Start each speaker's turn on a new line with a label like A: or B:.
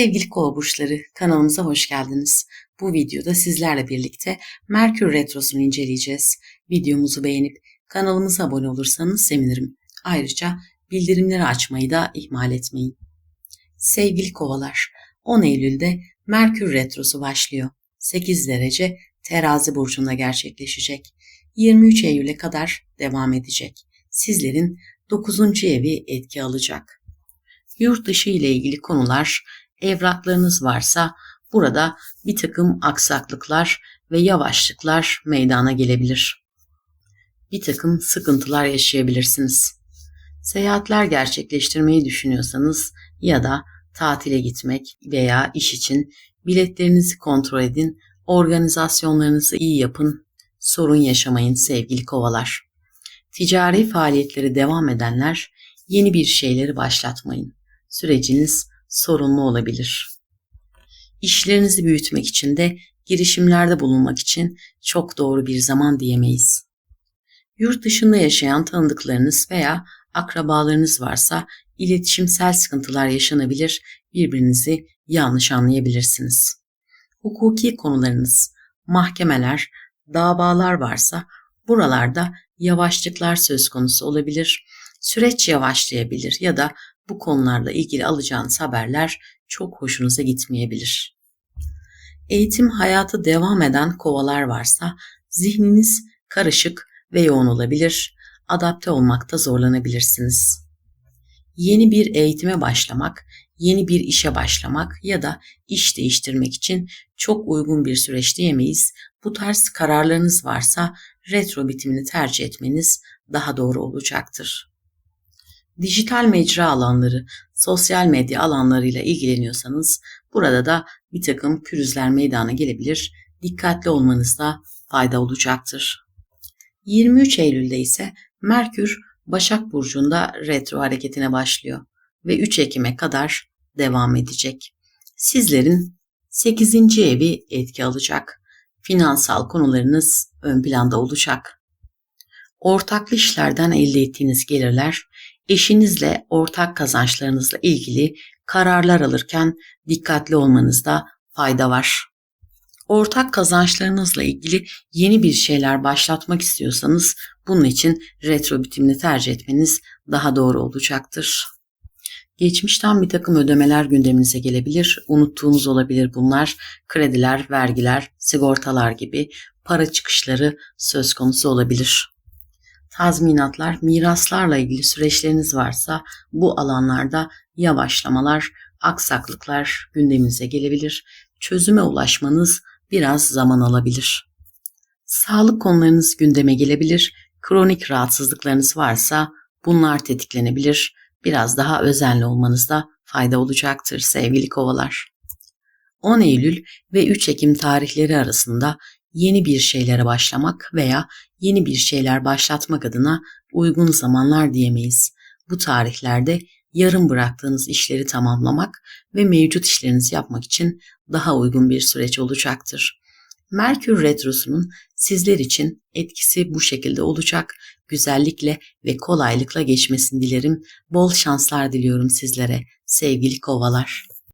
A: Sevgili kova burçları kanalımıza hoş geldiniz. Bu videoda sizlerle birlikte Merkür Retrosu'nu inceleyeceğiz. Videomuzu beğenip kanalımıza abone olursanız sevinirim. Ayrıca bildirimleri açmayı da ihmal etmeyin. Sevgili kovalar 10 Eylül'de Merkür Retrosu başlıyor. 8 derece terazi burcunda gerçekleşecek. 23 Eylül'e kadar devam edecek. Sizlerin 9. evi etki alacak. Yurt dışı ile ilgili konular evraklarınız varsa burada bir takım aksaklıklar ve yavaşlıklar meydana gelebilir. Bir takım sıkıntılar yaşayabilirsiniz. Seyahatler gerçekleştirmeyi düşünüyorsanız ya da tatile gitmek veya iş için biletlerinizi kontrol edin, organizasyonlarınızı iyi yapın, sorun yaşamayın sevgili kovalar. Ticari faaliyetleri devam edenler yeni bir şeyleri başlatmayın. Süreciniz sorunlu olabilir. İşlerinizi büyütmek için de girişimlerde bulunmak için çok doğru bir zaman diyemeyiz. Yurt dışında yaşayan tanıdıklarınız veya akrabalarınız varsa iletişimsel sıkıntılar yaşanabilir, birbirinizi yanlış anlayabilirsiniz. Hukuki konularınız, mahkemeler, davalar varsa buralarda yavaşlıklar söz konusu olabilir. Süreç yavaşlayabilir ya da bu konularla ilgili alacağınız haberler çok hoşunuza gitmeyebilir. Eğitim hayatı devam eden kovalar varsa zihniniz karışık ve yoğun olabilir, adapte olmakta zorlanabilirsiniz. Yeni bir eğitime başlamak, yeni bir işe başlamak ya da iş değiştirmek için çok uygun bir süreç diyemeyiz. Bu tarz kararlarınız varsa retro bitimini tercih etmeniz daha doğru olacaktır dijital mecra alanları, sosyal medya alanlarıyla ilgileniyorsanız burada da bir takım pürüzler meydana gelebilir. Dikkatli olmanızda fayda olacaktır. 23 Eylül'de ise Merkür Başak Burcu'nda retro hareketine başlıyor ve 3 Ekim'e kadar devam edecek. Sizlerin 8. evi etki alacak. Finansal konularınız ön planda olacak. Ortaklı işlerden elde ettiğiniz gelirler eşinizle ortak kazançlarınızla ilgili kararlar alırken dikkatli olmanızda fayda var. Ortak kazançlarınızla ilgili yeni bir şeyler başlatmak istiyorsanız bunun için retro bitimini tercih etmeniz daha doğru olacaktır. Geçmişten bir takım ödemeler gündeminize gelebilir. Unuttuğunuz olabilir bunlar. Krediler, vergiler, sigortalar gibi para çıkışları söz konusu olabilir tazminatlar, miraslarla ilgili süreçleriniz varsa bu alanlarda yavaşlamalar, aksaklıklar gündeminize gelebilir. Çözüme ulaşmanız biraz zaman alabilir. Sağlık konularınız gündeme gelebilir. Kronik rahatsızlıklarınız varsa bunlar tetiklenebilir. Biraz daha özenli olmanızda fayda olacaktır sevgili kovalar. 10 Eylül ve 3 Ekim tarihleri arasında yeni bir şeylere başlamak veya yeni bir şeyler başlatmak adına uygun zamanlar diyemeyiz. Bu tarihlerde yarım bıraktığınız işleri tamamlamak ve mevcut işlerinizi yapmak için daha uygun bir süreç olacaktır. Merkür Retrosu'nun sizler için etkisi bu şekilde olacak. Güzellikle ve kolaylıkla geçmesini dilerim. Bol şanslar diliyorum sizlere sevgili kovalar.